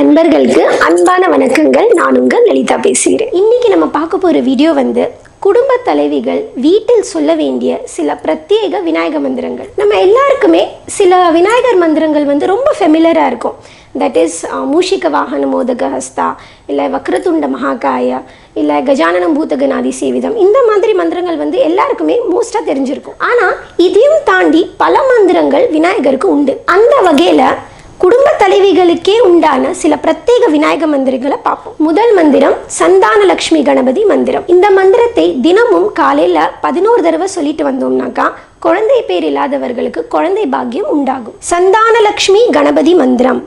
நண்பர்களுக்கு அன்பான வணக்கங்கள். நான் உங்கள் லலிதா பேசுகிறேன். இன்னைக்கு நம்ம பார்க்க போகிற வீடியோ வந்து குடும்ப தலைவிகள் வீட்டில் சொல்ல வேண்டிய சில பிரத்யேக விநாயக மந்திரங்கள். நம்ம எல்லாருக்குமே சில விநாயகர் மந்திரங்கள் வந்து ரொம்ப ஃபெமிலராக இருக்கும். தட் இஸ் மூஷிக வாகன மோதக ஹஸ்தா இல்லை வக்ரதுண்ட மகாகாய இல்லை கஜானனம் பூதகநாதி சேவிதம். இந்த மாதிரி மந்திரங்கள் வந்து எல்லாருக்குமே மோஸ்ட்டாக தெரிஞ்சிருக்கும். ஆனால் இதையும் தாண்டி பல மந்திரங்கள் விநாயகருக்கு உண்டு. அந்த வகையில் குடும்ப தலைவிகளுக்கே உண்டான சில பிரத்யேக விநாயக மந்திரங்களை பார்ப்போம். முதல் மந்திரம் சந்தான லக்ஷ்மி கணபதி மந்திரம். இந்த மந்திரத்தை தினமும் காலையில பதினோரு தடவை சொல்லிட்டு வந்தோம்னாக்கா குழந்தை பேர் இல்லாதவர்களுக்கு குழந்தை பாக்கியம் உண்டாகும். சந்தான லக்ஷ்மி கணபதி மந்திரம்.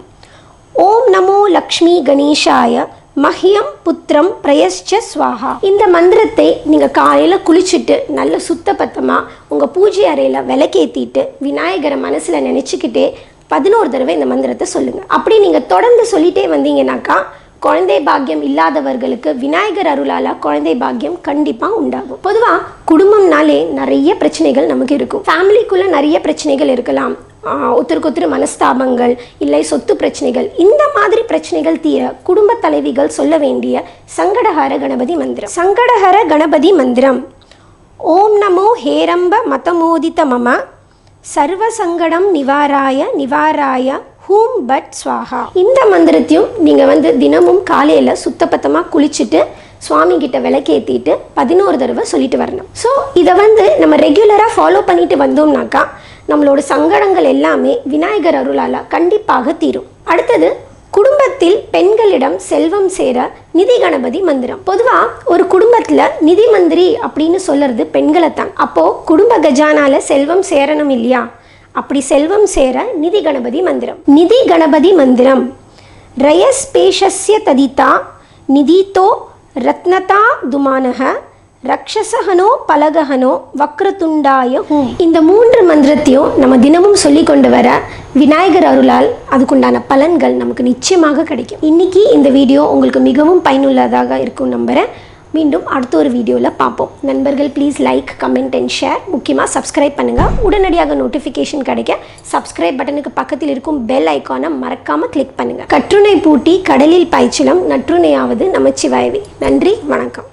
ஓம் நமோ லக்ஷ்மி கணேஷாய மஹியம் புத்திரம் பிரயஸ்ச ஸ்வாஹா. இந்த மந்திரத்தை நீங்கள் காலையில் குளிச்சுட்டு நல்ல சுத்தபத்தமாக உங்கள் பூஜை அறையில் விளக்கேற்றிட்டு விநாயகரை மனசில் நினச்சிக்கிட்டே பதினோரு தடவை இந்த மந்திரத்தை சொல்லுங்கள் அப்படி நீங்கள் தொடர்ந்து சொல்லிட்டே வந்தீங்கன்னாக்கா குழந்தை பாக்கியம் இல்லாதவர்களுக்கு விநாயகர் அருளால குழந்தை பாக்கியம் கண்டிப்பாக உண்டாகும். பொதுவாக குடும்பம்னாலே நிறைய பிரச்சனைகள் நமக்கு இருக்கும். ஃபேமிலிக்குள்ளே நிறைய பிரச்சனைகள் இருக்கலாம். ஆஹ் ஒருத்தருக்கு ஒருத்தர் மனஸ்தாபங்கள் இல்லை சொத்து பிரச்சனைகள் இந்த மாதிரி பிரச்சனைகள் தீர குடும்ப தலைவிகள் சொல்ல வேண்டிய சங்கடஹர கணபதி மந்திரம். சங்கடஹர கணபதி மந்திரம். ஓம் நமோ ஹேரம்ப மதமோதித மம சர்வ சங்கடம் நிவாராய நிவாராய ஹூம் பட் ஸ்வாகா. இந்த மந்திரத்தையும் நீங்கள் வந்து தினமும் காலையில் சுத்தபத்தமாக குளிச்சுட்டு சுவாமி கிட்ட விளக்கேற்றிட்டு பதினோரு தடவை சொல்லிட்டு வரணும். ஸோ இதை வந்து நம்ம ரெகுலராக ஃபாலோ பண்ணிட்டு வந்தோம்னாக்கா நம்மளோட சங்கடங்கள் எல்லாமே விநாயகர் அருளால் கண்டிப்பாக தீரும். அடுத்தது குடும்பத்தில் பெண்களிடம் செல்வம் சேர நிதி கணபதி மந்திரம். பொதுவா ஒரு குடும்பத்துல நிதி மந்திரி அப்படின்னு சொல்றது பெண்களை தான் அப்போ குடும்ப கஜானால செல்வம் சேரணும் இல்லையா? அப்படி செல்வம் சேர நிதி கணபதி மந்திரம். நிதி கணபதி மந்திரம். ரயஸ்பேஷஸ்ய ததிதா நிதித்தோ ரத்னதா துமானக ரக்ஷசகனோ பலகஹனோ வக்ரதுண்டாய ஹூம். இந்த மூன்று மந்திரத்தையும் நம்ம தினமும் சொல்லி கொண்டு வர விநாயகர் அருளால் அதுக்குண்டான பலன்கள் நமக்கு நிச்சயமாக கிடைக்கும். இன்னைக்கு இந்த வீடியோ உங்களுக்கு மிகவும் பயனுள்ளதாக இருக்கும் நம்புகிறேன் மீண்டும் அடுத்த ஒரு வீடியோவில் பார்ப்போம். நண்பர்கள் please like comment and share முக்கியமாக சப்ஸ்கிரைப் பண்ணுங்கள் உடனடியாக நோட்டிஃபிகேஷன் கிடைக்க சப்ஸ்கிரைப் பட்டனுக்கு பக்கத்தில் இருக்கும் பெல் ஐக்கானை மறக்காமல் கிளிக் பண்ணுங்கள் கற்றுணை பூட்டி கடலில் பாய்ச்சலம் நற்றுணையாவது நமச்சிவாயவி. நன்றி வணக்கம்.